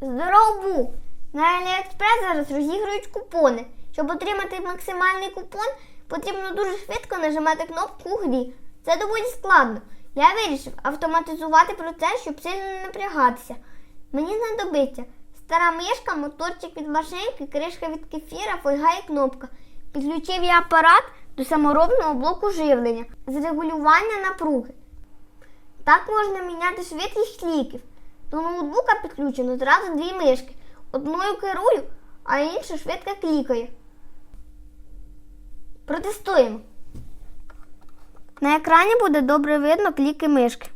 Здорову! На Аліекспрес зараз розігрують купони. Щоб отримати максимальний купон, потрібно дуже швидко нажимати кнопку грі. Це доволі складно. Я вирішив автоматизувати процес, щоб сильно не напрягатися. Мені знадобиться стара мишка, моторчик від машинки, кришка від кефіра, фольга і кнопка. Підключив я апарат до саморобного блоку живлення з регулювання напруги. Так можна міняти швидкість ліків. До ноутбука підключено зразу дві мишки. Одною керую, а інша швидко клікає. Протестуємо. На екрані буде добре видно кліки мишки.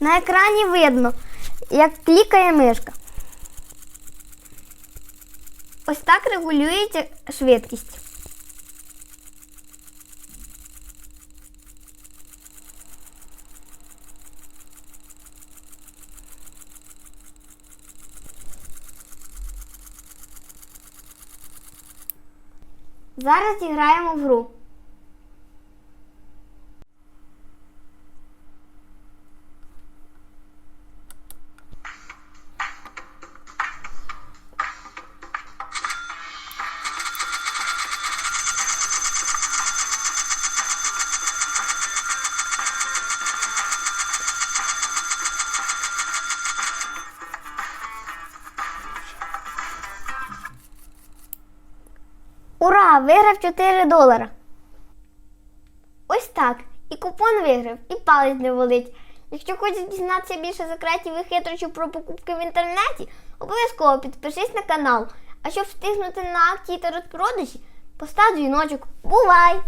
На екрані видно, як клікає мишка. Ось так регулюється швидкість. Зараз зіграємо в гру. Ура! Виграв 4 долара. Ось так. І купон виграв, і палець не болить. Якщо хочеш дізнатися більше секретів і хитрощів про покупки в інтернеті, обов'язково підпишись на канал. А щоб встигнути на акції та розпродажі, постав дзвіночок. Бувай!